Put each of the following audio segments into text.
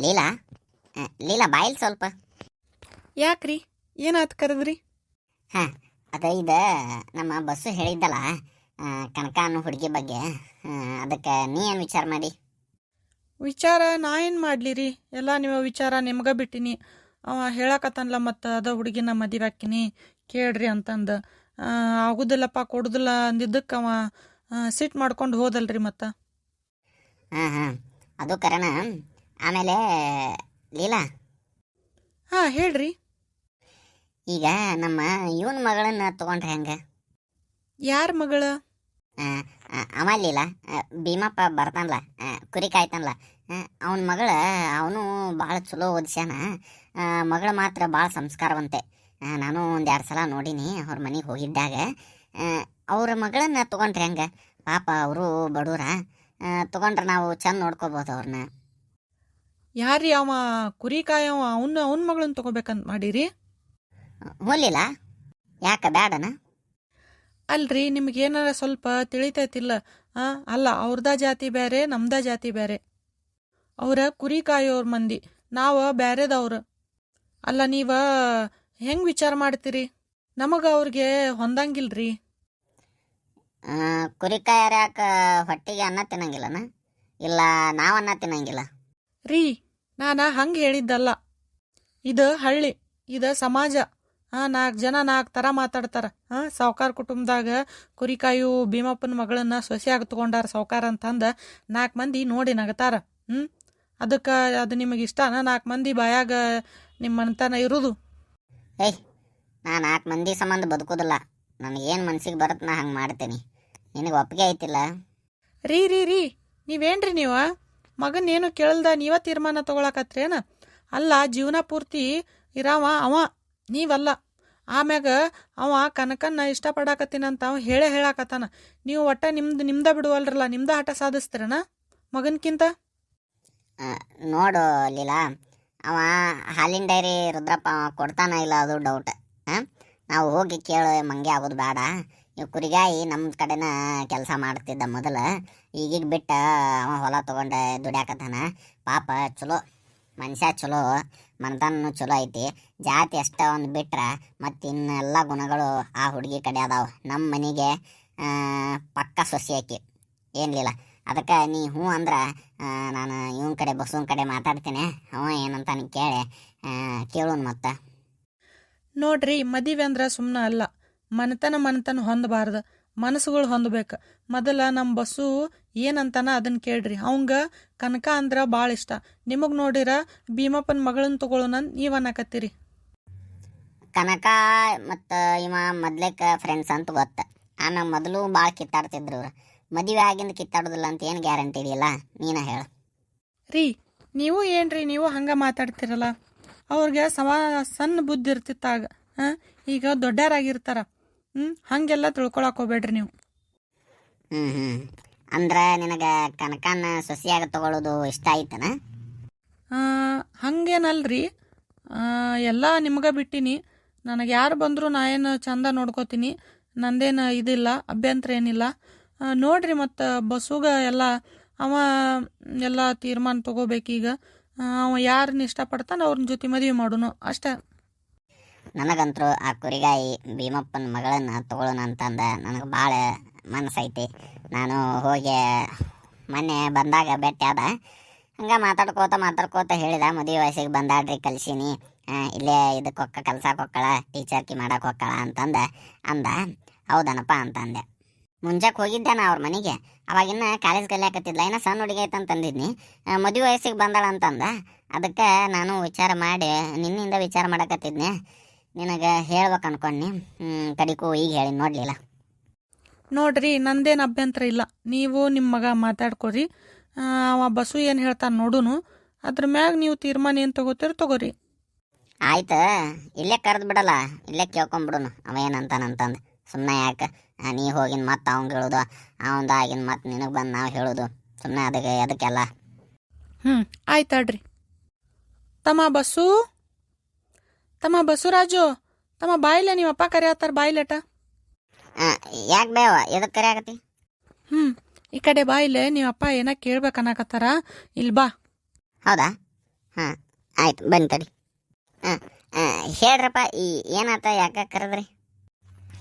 ಲೀಲಾ? ಆ, ಲೀಲಾ ಬಾಯಿಲ್ ಸ್ವಲ್ಪ. ಯಾಕ್ರಿ? ಏನಾತ್ ಕರೆದ್ರಿ? ಹಾ ಅದ ಇದ ನಮ್ಮ ಬಸ್ಸು ಹೇಳಿದ್ದಲ್ಲ ಆ, ಕನಕ ಅನ್ನೋ ಹುಡುಗಿ ಬಗ್ಗೆ. ಅದಕ್ಕೆ ನೀ ಏನು ವಿಚಾರ ಮಾಡಿ? ವಿಚಾರ ನಾ ಏನು ಮಾಡಲಿ ರೀ ಎಲ್ಲ ನಿಮ್ಮ ವಿಚಾರ ನಿಮ್ಗೆ ಬಿಟ್ಟಿನಿ. ಅವ ಹೇಳಕತ್ತಾನಲ್ಲ ಮತ್ತು ಅದ ಹುಡುಗಿನ ಮದುವೆ ಹಾಕಿನಿ. ಕೇಳ್ರಿ ಅಂತಂದು. ಆಗುದಿಲ್ಲಪ್ಪ ಕೊಡುದಿಲ್ಲ ಅಂದಿದ್ದಕ್ಕೆ ಅವ. ಸಿಟ್ ಮಾಡ್ಕೊಂಡು ಹೋದಲ್ರಿ ಮತ್ತು. ಹಾಂ ಹಾಂ ಅದು ಕರಣ. ಆಮೇಲೆ ಲೀಲಾ. ಹಾಂ ಹೇಳ್ರಿ. ಈಗ ನಮ್ಮ ಇವನ್ ಮಗಳನ್ನ ತಗೊಂಡ್ರೆ ಹೆಂಗೆ? ಯಾರ ಮಗಳ? ಅವ ಲೀಲಾ. ಭೀಮಪ್ಪ ಬರ್ತಾನಲ್ಲ ಕುರಿ ಕಾಯ್ತಾನಲ್ಲ ಅವನ ಮಗಳ ಅವನು ಭಾಳ ಚಲೋ ಓದಿಸ್ಯಾನ. ಮಗಳು ಮಾತ್ರ ಭಾಳ ಸಂಸ್ಕಾರವಂತೆ. ನಾನು ನಾನು ಒಂದೆರಡು ಸಲ ನೋಡೀನಿ ಅವ್ರ ಮನೆಗೆ ಹೋಗಿದ್ದಾಗ. ಅವ್ರ ಮಗಳನ್ನ ತಗೊಂಡ್ರೆ ಹೆಂಗೆ? ಪಾಪ ಅವರು ಬಡವ್ರ ತಗೊಂಡ್ರೆ ನಾವು ಚೆಂದ ನೋಡ್ಕೋಬೋದು ಅವ್ರನ್ನ ಯಾರ್ರಿ ಅವ ಕುರಿ ಕಾಯವ ಅವನ್ನ ಅವನ ಮಗಳನ್ನ ತಗೋಬೇಕಂತ ಮಾಡಿರಿ? ಹೋಲಿಲ್ಲ. ಯಾಕೆ ಬ್ಯಾಡನ? ಅಲ್ರಿ ನಿಮ್ಗೆ ಏನಾರ ಸ್ವಲ್ಪ ತಿಳಿತೈತಿಲ್ಲ. ಅಲ್ಲ ಅವ್ರದ ಜಾತಿ ಬೇರೆ ನಮ್ದ ಜಾತಿ ಬೇರೆ ಅವ್ರ ಕುರಿ ಕಾಯೋರ್ ಮಂದಿ ನಾವ ಬ್ಯಾರೇದವ್ರ. ಅಲ್ಲ ನೀವ ಹೆಂಗ್ ವಿಚಾರ ಮಾಡ್ತೀರಿ? ನಮಗ ಅವ್ರಿಗೆ ಹೊಂದಂಗಿಲ್ರಿ. ಆ, ಅರ್ಯಾಕ ಯಾಕೆ ಹೊಟ್ಟಿಗೆ ಅನ್ನ ತಿನ್ನಂಗಿಲ್ಲನ? ಇಲ್ಲ ನಾವು ಅನ್ನ ತಿನ್ನಂಗಿಲ್ಲ? ರೀ ನಾನ ಹಂಗೆ ಹೇಳಿದ್ದಲ್ಲ. ಇದು ಹಳ್ಳಿ ಇದು ಸಮಾಜ. ಹಾ ನಾಲ್ಕು ಜನ ನಾಲ್ಕು ಥರ ಮಾತಾಡ್ತಾರ. ಹಾಂ ಸಾವ್ಕಾರ ಕುಟುಂಬದಾಗ ಕುರಿಕಾಯು ಭೀಮಪ್ಪನ ಮಗಳನ್ನ ಸೊಸೆಯಾಗಿ ತಗೊಂಡಾರ ಸಾವ್ಕಾರ ಅಂತಂದ ನಾಲ್ಕು ಮಂದಿ ನೋಡಿ ನಗತಾರ. ಹ್ಞೂ ಅದಕ್ಕೆ ಅದು ನಿಮಗೆ ಇಷ್ಟನ? ನಾಲ್ಕು ಮಂದಿ ಬಾಯಾಗ ನಿಮ್ಮ ಮನತನ ಇರೋದು? ಏಯ್ ನಾ ನಾಲ್ಕು ಮಂದಿ ಸಂಬಂಧ ಬದುಕೋದಿಲ್ಲ. ನನಗೇನು ಮನ್ಸಿಗೆ ಬರುತ್ತೆ ನಾ ಹಂಗೆ ಮಾಡ್ತೀನಿ. ನಿನಗೆ ಒಪ್ಪಿಗೆ ಐತಿಲ್ಲ? ರೀ ರೀ ರೀ. ನೀವೇನ್ರಿ ನೀವು? ಮಗನೇನು ಏನು ಕೇಳಲ್ದ ನೀವ ತೀರ್ಮಾನ ತಗೊಳಕತ್ರೇನ? ಅಲ್ಲ ಜೀವನ ಪೂರ್ತಿ ಇರಾವ ಅವ ನೀವಲ್ಲ. ಆಮ್ಯಾಗ ಅವ ಕನಕನ್ನ ಇಷ್ಟಪಡಾಕತ್ತೀನಂತ ಅವ ಹೇಳೇ ಹೇಳಾಕತ್ತಾನ. ನೀವು ಒಟ್ಟ ನಿಮ್ದು ನಿಮ್ದ ಬಿಡುವಲ್ರಲ್ಲ ನಿಮ್ದ ಹಠ ಸಾಧಿಸ್ತೀರನ ಮಗನ್ಕಿಂತ? ಆ, ನೋಡು ಲೀಲಾ. ಅವ ಹಾಲಿನ ಡೈರಿ ರುದ್ರಪ್ಪ ಅವ ಕೊಡ್ತಾನ ಇಲ್ಲ ಅದು ಡೌಟ್ ನಾವು ಹೋಗಿ ಕೇಳು ಮಂಗೆ ಆಗೋದು ಬೇಡ. ಇವ್ ಕುರಿಗಾಯಿ ನಮ್ಮ ಕಡೆನ ಕೆಲಸ ಮಾಡ್ತಿದ್ದ ಮೊದಲ. ಈಗೀಗ ಬಿಟ್ಟ ಅವ ಹೊಲ ತೊಗೊಂಡು ದುಡ್ಯಾಕತ್ತಾನ. ಪಾಪ ಚಲೋ, ಮನುಷ್ಯ ಚಲೋ ಮನ್ತನ ಚಲೋ ಐತಿ. ಜಾತಿ ಅಷ್ಟ ಒಂದು ಬಿಟ್ರೆ ಮತ್ತು ಇನ್ನೆಲ್ಲ ಗುಣಗಳು ಆ ಹುಡುಗಿ ಕಡೆ ಅದಾವ. ನಮ್ಮ ಮನೆಗೆ ಪಕ್ಕ ಸೊಸಿಯಾಕಿ ಆಕಿ ಏನ್ಲಿಲ್ಲ ಅದಕ್ಕೆ ನೀ ಹ್ಞೂ ಅಂದ್ರೆ ನಾನು ಇವನ್ ಕಡೆ ಬಸ್ವನ ಕಡೆ ಮಾತಾಡ್ತೀನಿ. ಅವ ಏನಂತ ನೀ ಕೇಳಿ ಕೇಳೋನ್ ಮತ್ತೆ. ನೋಡ್ರಿ, ಮದುವೆ ಅಂದ್ರೆ ಸುಮ್ಮನೆ ಅಲ್ಲ. ಮನೆತನ ಮನೆತನ ಹೊಂದಬಾರ್ದು. ಮನಸ್ಸುಗಳು ಹೊಂದಬೇಕು. ಮೊದಲ ನಮ್ಮ ಬಸ್ಸು ಏನಂತಾನ ಅದನ್ನ ಕೇಳ್ರಿ. ಅವಂಗ ಕನಕ ಅಂದ್ರೆ ಭಾಳ ಇಷ್ಟ. ನಿಮಗೆ ನೋಡಿರ ಭೀಮಪ್ಪನ ಮಗಳನ್ನ ತಗೊಳ್ಳೋಣ ನೀವು ಅನ್ನಕತ್ತೀರಿ. ಕನಕ ಮತ್ತು ಇವ ಮೊದ್ಲೇಕ ಫ್ರೆಂಡ್ಸ್ ಅಂತ ಗೊತ್ತ. ಆಮೇಲೆ ಮೊದಲು ಭಾಳ ಕಿತ್ತಾಡ್ತಿದ್ರು. ಇವ್ರು ಮದುವೆ ಆಗಿಂದ ಕಿತ್ತಾಡೋದಿಲ್ಲ ಅಂತ ಏನು ಗ್ಯಾರಂಟಿ ಇದೆಯಲ್ಲ ನೀನ ಹೇಳ. ರೀ ನೀವು ಏನ್ರಿ ನೀವು ಹಂಗ ಮಾತಾಡ್ತಿರಲ್ಲ. ಅವ್ರಿಗೆ ಸವಾ ಸಣ್ಣ ಬುದ್ಧಿ ಇರ್ತಿತ್ತಾಗ. ಹಾಂ ಈಗ ದೊಡ್ಡರಾಗಿರ್ತಾರ. ಹ್ಞೂ ಹಾಗೆಲ್ಲ ತಿಳ್ಕೊಳಕ್ ಹೋಗ್ಬೇಡ್ರಿ ನೀವು. ಹ್ಞೂ ಹ್ಞೂ ಅಂದ್ರೆ ನಿನಗೆ ಕನಕನ ಆಗ ತಗೊಳ್ಳೋದು ಇಷ್ಟ ಆಯ್ತನ? ಹಂಗೇನಲ್ರಿ. ಎಲ್ಲ ನಿಮ್ಗೆ ಬಿಟ್ಟಿನಿ. ನನಗೆ ಯಾರು ಬಂದರೂ ನಾ ಏನು ಚಂದ ನೋಡ್ಕೋತೀನಿ. ನಂದೇನು ಇದಿಲ್ಲ ಅಭ್ಯಂತರ ಏನಿಲ್ಲ. ನೋಡ್ರಿ ಮತ್ತು ಬಸ್ಸುಗ ಎಲ್ಲ ಅವ ಎಲ್ಲ ತೀರ್ಮಾನ ತಗೋಬೇಕೀಗ. ಅವ ಯಾರನ್ನ ಇಷ್ಟಪಡ್ತಾನೆ ಅವ್ರನ್ನ ಜೊತೆ ಮದುವೆ ಮಾಡೋನು. ಅಷ್ಟೇ. ನನಗಂತರೂ ಆ ಕುರಿಗಾಯಿ ಭೀಮಪ್ಪನ ಮಗಳನ್ನ ತಗೊಳ್ಳೋಣ ಅಂತಂದ. ನನಗೆ ಭಾಳ ಮನಸ್ಸೈತಿ. ನಾನು ಹೋಗಿ ಮೊನ್ನೆ ಬಂದಾಗ ಭೇಟಿ ಹಂಗೆ ಮಾತಾಡ್ಕೋತ ಮಾತಾಡ್ಕೋತ ಹೇಳಿದ, ಮದುವೆ ವಯಸ್ಸಿಗೆ ಬಂದಾಡ್ರಿ ಕಲ್ಸೀನಿ. ಇಲ್ಲೇ ಇದಕ್ಕೆ ಹೊಕ್ಕ ಕಲ್ಸಕ್ಕೆ ಹೊಕ್ಕಳ ಟೀಚರ್ಕಿ ಮಾಡಕ್ಕೆ ಹೊಕ್ಕಳ ಅಂತಂದ, ಅಂದ, ಹೌದನಪ್ಪ ಅಂತಂದೆ. ಮುಂಜಾಕ್ ಹೋಗಿದ್ದೆ ನಾ ಅವ್ರ ಮನೆಗೆ. ಅವಾಗಿನ್ನ ಕಾಲೇಜ್ ಕಲಿಯಾಕತ್ತಿದ್ಲ ಏನೋ ಸಣ್ಣ ಹುಡುಗಿ ಐತೆ ಅಂತಂದಿದ್ನಿ. ಮದುವೆ ವಯಸ್ಸಿಗೆ ಬಂದಾಳ ಅಂತಂದ. ಅದಕ್ಕೆ ನಾನು ವಿಚಾರ ಮಾಡಿ, ನಿನ್ನಿಂದ ವಿಚಾರ ಮಾಡಕತ್ತಿದ್ನೆ. ನಿನಗೆ ಹೇಳ್ಬೇಕು ಅನ್ಕೊಂಡಿ ಕಡಿಕು ಈಗ ಹೇಳಿ ನೋಡಲಿಲ್ಲ. ನೋಡ್ರಿ ನಂದೇನು ಅಭ್ಯಂತರ ಇಲ್ಲ. ನೀವು ನಿಮ್ಮ ಮಗ ಮಾತಾಡ್ಕೊರಿ. ಆ, ಅವ ಬಸ್ಸು ಏನು ಹೇಳ್ತಾನೆ ನೋಡುನು. ಅದ್ರ ಮ್ಯಾಗ ನೀವು ತೀರ್ಮಾನ ಏನು ತಗೋತೀರಿ ತಗೋರಿ. ಆಯ್ತು ಇಲ್ಲೇ ಕರೆದು ಬಿಡಲ್ಲ ಇಲ್ಲೇ ಕೇಳ್ಕೊಂಬಿಡುನು ಅವ ಏನಂತಾನಂತಂದು ಸುಮ್ಮನೆ ಯಾಕೆ? ನೀ ಹೋಗಿನ ಮತ್ತೆ ಅವಂಗೆ ಹೇಳೋದು ಅವಂದು ಆಗಿನ ಮತ್ತೆ ನಿನಗೆ ಬಂದು ನಾವು ಹೇಳೋದು. ಸುಮ್ಮನೆ ಅದಕ್ಕೆ ಅದಕ್ಕೆಲ್ಲ. ಹ್ಞೂ ಆಯ್ತಾಡ್ರಿ ತಮ್ಮ ಬಸ್ಸು ತಮ್ಮ ಬಸವರಾಜು ತಮ್ಮ ಬಾಯಿಲೆ ನಿಮ್ಮ ಅಪ್ಪ ಕರೆಯತ್ತಾರ ಬಾಯಿಲೆಟ? ಯಾಕೆ ಬೇವ ಎದಕ್ಕೆ ಕರೆಯಾಕತಿ ಹ್ಞೂ ಈ ಕಡೆ ಬಾಯಿಲೆ ನಿಮ್ಮ ಅಪ್ಪ ಏನ ಕೇಳ್ಬೇಕನ್ನಕತ್ತಾರ ಇಲ್ಲಿ ಬಾ. ಹೌದಾ? ಹಾಂ ಆಯ್ತು ಬನ್ನಿ ತಡಿ. ಹಾಂ ಹೇಳ್ರಪ್ಪ ಈ ಏನಾತ ಯಾಕೆ ಕರೆದ್ರಿ?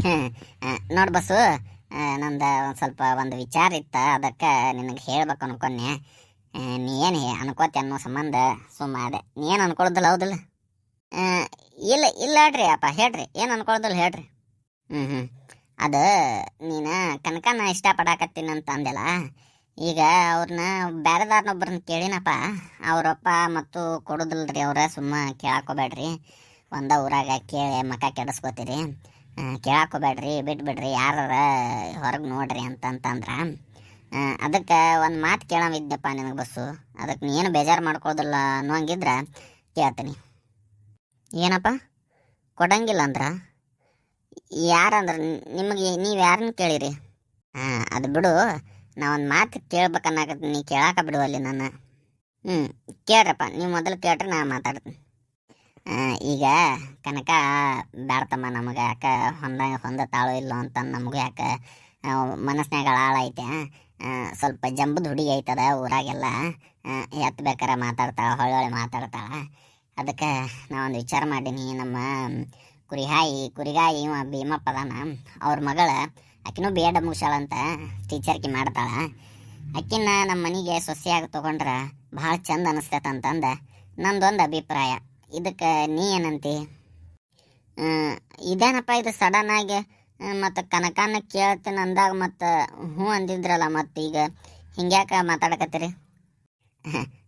ಹಾಂ ನೋಡಿ ಬಸ್ಸು ಆ, ನಂದು ಒಂದು ಸ್ವಲ್ಪ ಒಂದು ವಿಚಾರ ಇತ್ತು ಅದಕ್ಕೆ ನಿನಗೆ ಹೇಳ್ಬೇಕು ಅನ್ಕೊಂಡೆ ನೀ ಏನು ಅನ್ಕೋತಿ ಅನ್ನೋ ಸಂಬಂಧ ಸುಮ್ಮ ಅದೇ ನೀ ಏನು ಅನ್ಕೊಳ್ಳೋದಿಲ್ಲ ಹೌದಿಲ್ಲ? ಇಲ್ಲ ಇಲ್ಲ ಹೇಳ್ರಿ ಅಪ್ಪ, ಹೇಳ್ರಿ. ಏನು ಅನ್ಕೊಳ್ದಲ್ಲ ಹೇಳ್ರಿ. ಹ್ಞೂ ಹ್ಞೂ ಅದು ನೀನು ಕನಕನ ಇಷ್ಟಪಡಾಕತ್ತೀನಿ ಅಂತ ಅಂದೆಲ್ಲ ಈಗ ಅವ್ರನ್ನ ಬೇರೆದಾರನೊಬ್ಬರನ್ನ ಕೇಳಿನಪ್ಪ, ಅವರಪ್ಪ ಮತ್ತು ಕೊಡೋದಿಲ್ರಿ ಅವ್ರ, ಸುಮ್ಮ ಕೇಳಾಕೋಬೇಡ್ರಿ. ಒಂದ ಊರಾಗ ಕೇಳಿ ಮಕ ಕೆಡಿಸ್ಕೋತೀರಿ. ಕೇಳಾಕೋಬೇಡ್ರಿ, ಬಿಟ್ಬಿಡ್ರಿ ಯಾರ ಹೊರಗೆ ನೋಡ್ರಿ ಅಂತಂತಂದ್ರೆ ಅದಕ್ಕೆ ಒಂದು ಮಾತು ಕೇಳವಿದ್ದಪ್ಪ ನಿನಗೆ ಬಸ್ಸು. ಅದಕ್ಕೆ ನೀನು ಬೇಜಾರು ಮಾಡ್ಕೊಳ್ಳೋದಿಲ್ಲ ಅನ್ನೋಂಗಿದ್ರೆ ಕೇಳ್ತೀನಿ. ಏನಪ್ಪ? ಕೊಡಂಗಿಲ್ಲ ಅಂದ್ರ? ಯಾರಂದ್ರ ನಿಮಗೆ ನೀವು ಯಾರನ್ನ ಕೇಳಿರಿ? ಹಾಂ, ಅದು ಬಿಡು. ನಾವೊಂದು ಮಾತು ಕೇಳ್ಬೇಕನ್ನಾಗತ್ತೆ ನೀ ಕೇಳಾಕ ಬಿಡುವಲ್ಲಿ ನಾನು ಹ್ಞೂ ಕೇಳ್ರಪ್ಪ. ನೀವು ಮೊದಲು ಕೇಳ್ರಿ, ನಾ ಮಾತಾಡ್ತೀನಿ. ಈಗ ಕನಕ ಬ್ಯಾಡ್ತಮ್ಮ ನಮಗೆ. ಯಾಕೆ ಹೊಂದ ಹೊಂದ ತಾಳು ಇಲ್ಲ ಅಂತ ನಮಗೂ ಯಾಕೆ ಮನಸ್ನ್ಯಾಗ ಆಳ ಐತೆ. ಸ್ವಲ್ಪ ಜಂಬದ ಹುಡುಗಿ ಐತದ ಊರಾಗೆಲ್ಲ. ಎತ್ತು ಮಾತಾಡ್ತಾಳೆ ಮಾತಾಡ್ತಾಳ ಹೊಳ್ಳೊಳ್ಳೆ ಮಾತಾಡ್ತಾಳ. ಅದಕ್ಕೆ ನಾ ಒಂದು ವಿಚಾರ ಮಾಡೀನಿ. ನಮ್ಮ ಕುರಿಹಾಯಿ, ಕುರಿಗಾಯಿ ಇವ ಭೀಮಪ್ಪ ಅದಾನ. ಅವ್ರ ಮಗಳ ಆಕಿನೂ ಬಿ ಎಡ್ ಮುಗಿಸಾಳಂತ ಟೀಚರ್ಕಿ ಮಾಡ್ತಾಳ. ಆಕಿನ ನಮ್ಮ ಮನೆಗೆ ಸೊಸೆಯಾಗಿ ತೊಗೊಂಡ್ರೆ ಭಾಳ ಚಂದ ಅನಿಸ್ತೈತೆ ಅಂತಂದು ನಂದೊಂದು ಅಭಿಪ್ರಾಯ. ಇದಕ್ಕೆ ನೀ ಏನಂತಿ? ಇದೇನಪ್ಪ ಇದು ಸಡನ್ ಆಗಿ ಮತ್ತು ಕನಕನ ಕೇಳ್ತೀನಿ ಅಂದಾಗ ಮತ್ತು ಹ್ಞೂ ಅಂದಿದ್ರಲ್ಲ ಮತ್ತು ಈಗ ಹಿಂಗ್ಯಾಕೆ ಮಾತಾಡಕತ್ತೀರಿ?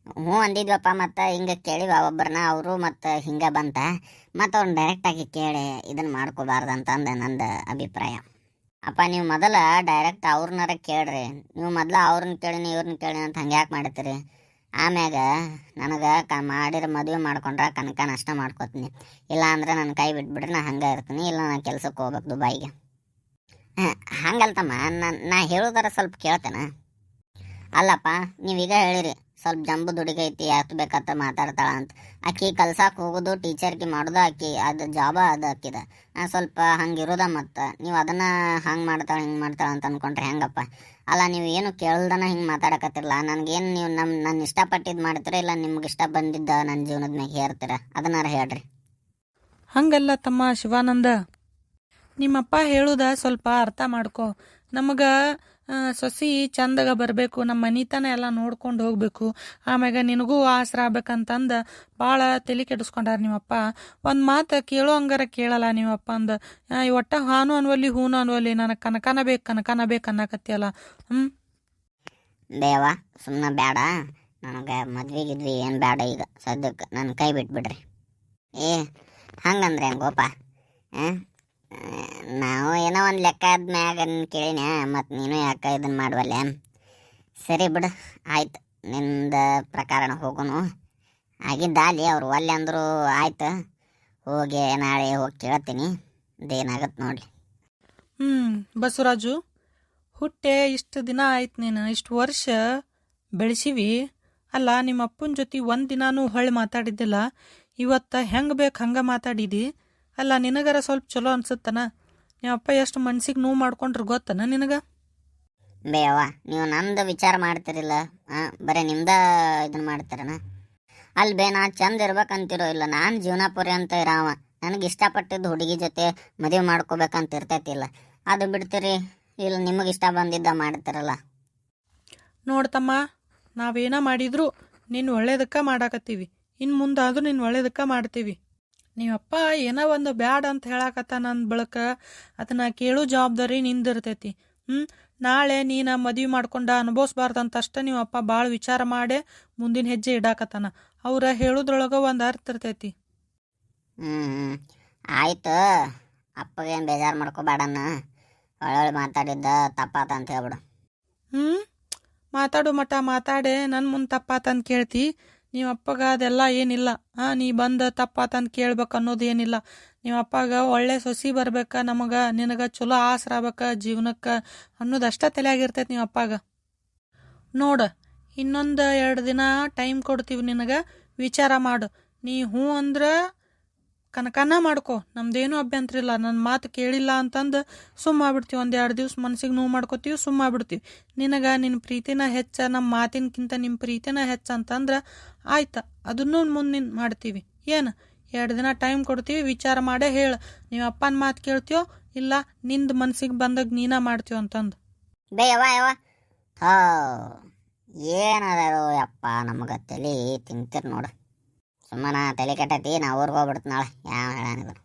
ಹ್ಞೂ ಅಂದಿದ್ವಪ್ಪ, ಮತ್ತು ಹಿಂಗೆ ಕೇಳಿವ ಒಬ್ಬರನ್ನ ಅವರು, ಮತ್ತು ಹಿಂಗೆ ಬಂತ. ಮತ್ತು ಅವ್ನು ಡೈರೆಕ್ಟಾಗಿ ಕೇಳಿ ಇದನ್ನು ಮಾಡ್ಕೋಬಾರ್ದು ಅಂತಂದು ನಂದು ಅಭಿಪ್ರಾಯ. ಅಪ್ಪ, ನೀವು ಮೊದಲ ಡೈರೆಕ್ಟ್ ಅವ್ರನ್ನಾರ ಕೇಳ್ರಿ. ನೀವು ಮೊದಲು ಅವ್ರನ್ನ ಕೇಳಿನಿ ಇವ್ರನ್ನ ಕೇಳಿ ಅಂತ ಹಂಗೆ ಯಾಕೆ ಮಾಡ್ತೀರಿ? ಆಮ್ಯಾಗ ನನಗೆ ಕ ಮಾಡಿರೋ ಮದುವೆ ಮಾಡ್ಕೊಂಡ್ರೆ ಕನಕ ನಷ್ಟ ಮಾಡ್ಕೋತೀನಿ. ಇಲ್ಲ ಅಂದ್ರೆ ನನ್ನ ಕೈ ಬಿಟ್ಬಿಟ್ರೆ ನಾನು ಹಂಗೆ ಇರ್ತೀನಿ, ಇಲ್ಲ ನಾನು ಕೆಲ್ಸಕ್ಕೆ ಹೋಗ್ಬೇಕು ದುಬಾಯಿಗೆ ಹಂಗಲ್ತಮ್ಮ, ನಾನು, ನಾ ಹೇಳೋದಾರ ಸ್ವಲ್ಪ ಕೇಳ್ತೇನೆ. ಅಲ್ಲಪ್ಪ, ನೀವೀಗ ಹೇಳಿರಿ. ಸ್ವಲ್ಪ ಜಂಬು ದುಡಿಗೈತಿ ಯಾಕೆ ಬೇಕಂತ ಮಾತಾಡ್ತಾಳ ಅಂತ. ಆಕಿ ಕಲ್ಸಕ್ಕೆ ಹೋಗೋದು ಟೀಚರ್ಗೆ ಮಾಡೋದು ಆಕಿ, ಅದು ಜಾಬ ಅದು ಆಕಿದ. ಸ್ವಲ್ಪ ಹಂಗಿರೋದ ಮತ್ತು. ನೀವು ಅದನ್ನು ಹಂಗೆ ಮಾಡ್ತಾಳೆ, ಹಿಂಗೆ ಮಾಡ್ತಾಳೆ ಅಂತ ಅನ್ಕೊಂಡ್ರೆ ಹೆಂಗಪ್ಪ? ಅಲ್ಲ, ನೀವು ಏನು ಕೇಳ್ದನ ಹಿಂಗೆ ಮಾತಾಡಕತ್ತಿರಲ್ಲ ನನಗೇನು ನೀವು ನಮ್ಮ ನನ್ನ ಇಷ್ಟಪಟ್ಟಿದ್ದು ಮಾಡ್ತೀರ ಇಲ್ಲ ನಿಮ್ಗೆ ಇಷ್ಟ ಬಂದಿದ್ದ ನನ್ನ ಜೀವನದ ಮ್ಯಾಗ ಹೇರ್ತೀರ? ಅದನ್ನಾರ ಹೇಳ್ರಿ. ಹಂಗಲ್ಲ ತಮ್ಮ ಶಿವಾನಂದ. ನಿಮ್ಮಪ್ಪ ಹೇಳುದ ಸ್ವಲ್ಪ ಅರ್ಥ ಮಾಡ್ಕೋ. ನಮಗೆ ಸೊಸಿ ಚಂದಗ ಬರಬೇಕು ನಮ್ಮ ಮನಿತನ ಎಲ್ಲ ನೋಡ್ಕೊಂಡು ಹೋಗಬೇಕು. ಆಮ್ಯಾಗ ನಿನಗೂ ಆಸರ ಆಗ್ಬೇಕಂತಂದು ಭಾಳ ತಲೆ ಕೆಡಿಸ್ಕೊಂಡಾರ ನಿಮ್ಮಪ್ಪ ಒಂದು ಮಾತು ಕೇಳೋ ಹಂಗಾರ ಕೇಳಲ್ಲ ನಿಮ್ಮಪ್ಪ ಅಂದ. ಒಟ್ಟ ಹಾನು ಅನ್ವಲ್ಲಿ ಹೂನು ಅನ್ವಲ್ಲಿ ನನಗೆ ಕನಕನ ಬೇಕು ಕನಕನ ಬೇಕು ಅನ್ನಕತ್ತಿಯಲ್ಲ. ಹ್ಞೂ ದೇವ ಸುಮ್ಮನೆ ಬೇಡ ನನಗೆ ಮದ್ವೆ ಗಿದ್ವಿ ಏನು ಬೇಡ ಈಗ. ಸದ್ಯಕ್ಕೆ ನನ್ನ ಕೈ ಬಿಟ್ಬಿಡ್ರಿ. ಏ, ಹಂಗಂದ್ರೆ ಹೆಂಗೋಪ? ಹಾಂ ನಾವು ಏನೋ ಒಂದು ಲೆಕ್ಕ ಮ್ಯಾಗ ಕೇಳಿನ ಮತ್ತು ನೀನು ಯಾಕೆ ಇದನ್ನು ಮಾಡುವಲ್ಲ? ಸರಿ ಬಿಡು, ಆಯ್ತು, ನಿಂದ ಪ್ರಕಾರನ ಹೋಗುನು. ಆಗಿದ್ದಾಲಿ ಅವ್ರು ಒಲ್ಲೆ ಅಂದರು ಆಯ್ತು, ಹೋಗಿ ನಾಳೆ ಹೋಗಿ ಕೇಳ್ತೀನಿ ಅದೇನಾಗತ್ತೆ ನೋಡಿ ಹ್ಞೂ ಬಸವರಾಜು, ಹುಟ್ಟೆ ಇಷ್ಟು ದಿನ ಆಯ್ತು ನೀನು, ಇಷ್ಟು ವರ್ಷ ಬೆಳೆಸಿವಿ. ಅಲ್ಲ, ನಿಮ್ಮ ಅಪ್ಪನ ಜೊತೆ ಒಂದು ದಿನಾನೂ ಹೊಳ್ಳಿ ಮಾತಾಡಿದ್ದಿಲ್ಲ, ಇವತ್ತು ಹೆಂಗೆ ಬೇಕು ಹಂಗೆ ಮಾತಾಡಿದಿ? ಅಲ್ಲ ನಿನಗರ ಸ್ವಲ್ಪ ಚಲೋ ಅನ್ಸುತ್ತನ? ನಿಮ್ಮಪ್ಪ ಎಷ್ಟು ಮನ್ಸಿಗೆ ನೋವು ಮಾಡ್ಕೊಂಡ್ರೆ ಗೊತ್ತನ ನಿನಗೆ? ಬೇವ ನೀವು ನಂದು ವಿಚಾರ ಮಾಡ್ತಿರಿಲ್ಲ. ಹಾಂ ಬರೀ ನಿಮ್ದ ಇದನ್ನ ಮಾಡ್ತೀರನ? ಅಲ್ಲಿ ಬೇ ನಾ ಚಂದ ಇರ್ಬೇಕಂತಿರೋ ಇಲ್ಲ. ನಾನು ಜೀವನ ಅಂತ ಇರಾವ. ನನಗೆ ಇಷ್ಟಪಟ್ಟಿದ್ದು ಹುಡುಗಿ ಜೊತೆ ಮದುವೆ ಮಾಡ್ಕೋಬೇಕಂತ ಇರ್ತೈತಿಲ್ಲ. ಅದು ಬಿಡ್ತೀರಿ? ಇಲ್ಲ ನಿಮಗೆ ಇಷ್ಟ ಬಂದಿದ್ದ ಮಾಡ್ತಿರಲ್ಲ. ನೋಡ್ತಮ್ಮ ನಾವೇನ ಮಾಡಿದ್ರು ನೀನು ಒಳ್ಳೇದಕ್ಕೆ ಮಾಡಾಕತ್ತೀವಿ. ಇನ್ನು ಮುಂದಾದ್ರೂ ನೀನು ಒಳ್ಳೇದಕ್ಕೆ ಮಾಡ್ತೀವಿ. ನೀವಪ್ಪ ಏನೋ ಒಂದು ಬ್ಯಾಡ್ ಅಂತ ಹೇಳಾಕತ್ತ ನನ್ನ ಬಳಕ. ಅದನ್ನ ಕೇಳೋ ಜವಾಬ್ದಾರಿ ನಿಂದಿರ್ತೈತಿ. ಹ್ಞೂ ನಾಳೆ ನೀನು ಮದುವೆ ಮಾಡ್ಕೊಂಡ ಅನುಭವಿಸ್ಬಾರ್ದಂತ ಅಷ್ಟೇ ನೀವಪ್ಪ ಭಾಳ ವಿಚಾರ ಮಾಡಿ ಮುಂದಿನ ಹೆಜ್ಜೆ ಇಡಾಕತ್ತಾನ. ಅವ್ರ ಹೇಳೋದ್ರೊಳಗೆ ಒಂದು ಅರ್ಥ ಇರ್ತೈತಿ. ಹ್ಞೂ ಆಯ್ತು. ಅಪ್ಪಗೇನು ಬೇಜಾರು ಮಾಡ್ಕೋಬೇಡನ್ನ. ಒಳ್ಳೊಳ್ಳೆ ಮಾತಾಡಿದ್ದ ತಪ್ಪಾತ ಅಂತ ಹೇಳ್ಬಿಡು. ಹ್ಞೂ ಮಾತಾಡು ಮಠ ಮಾತಾಡೆ. ನನ್ನ ಮುಂದೆ ಅಂತ ಕೇಳ್ತಿ. ನಿಮ್ಮ ಅಪ್ಪಗ ಅದೆಲ್ಲ ಏನಿಲ್ಲ. ಹಾಂ ನೀ ಬಂದು ತಪ್ಪಾತಂದು ಕೇಳ್ಬೇಕು ಅನ್ನೋದು ಏನಿಲ್ಲ. ನಿಮ್ಮ ಅಪ್ಪಗ ಒಳ್ಳೆ ಸೊಸಿ ಬರ್ಬೇಕ, ನಮಗೆ ನಿನಗೆ ಚಲೋ ಆಸರ ಆಗ್ಬೇಕ, ಜೀವನಕ್ಕೆ ಅನ್ನೋದು ಅಷ್ಟೇ ತಲೆಯಾಗಿರ್ತೈತೆ ನಿಮ್ಮ ಅಪ್ಪಾಗ. ನೋಡು, ಇನ್ನೊಂದು ಎರಡು ದಿನ ಟೈಮ್ ಕೊಡ್ತೀವಿ ನಿನಗೆ. ವಿಚಾರ ಮಾಡು. ನೀ ಹ್ಞೂ ಅಂದ್ರೆ ಕನಕನ ಮಾಡ್ಕೊ. ನಮ್ದೇನು ಅಭ್ಯಂತರ ಇಲ್ಲ ನನ್ನ ಮಾತು ಕೇಳಿಲ್ಲ ಅಂತಂದು ಸುಮ್ಮ ಆಗ್ಬಿಡ್ತೀವಿ ಒಂದು ಎರಡು ದಿವ್ಸ ಮನ್ಸಿಗೆ ನೋವು ಮಾಡ್ಕೋತೀವಿ ಸುಮ್ಮ ಆಗ್ಬಿಡ್ತೀವಿ ನಿನಗೆ ನಿನ್ನ ಪ್ರೀತಿನ ಹೆಚ್ಚ ನಮ್ಮ ಮಾತಿನಕ್ಕಿಂತ ನಿಮ್ಮ ಪ್ರೀತಿನ ಹೆಚ್ಚ ಅಂತಂದ್ರೆ ಆಯ್ತು. ಮುಂದೆ ಮುಂದಿನ ಮಾಡ್ತೀವಿ. ಏನು? ಎರಡು ದಿನ ಟೈಮ್ ಕೊಡ್ತೀವಿ, ವಿಚಾರ ಮಾಡೇ ಹೇಳು. ನೀವು ಅಪ್ಪನ ಮಾತು ಕೇಳ್ತೀಯೋ ಇಲ್ಲ ನಿಂದ ಮನ್ಸಿಗೆ ಬಂದಾಗ ನೀನ ಮಾಡ್ತೀವಿ ಅಂತಂದು. ಬೇ ಯವ ಯವ ಯಪ್ಪ ನಮಗೆ ತಲೆ ತಿಂತೀರ ನೋಡು. ಸುಮ್ಮನ ತಲೆ ಕೆಟ್ಟೈತಿ ನಾ ಊರಿಗೆ ಹೋಗ್ಬಿಡ್ತು ನಾಳೆ ಯಾವ ಹೇಳಾನಿದ್ರು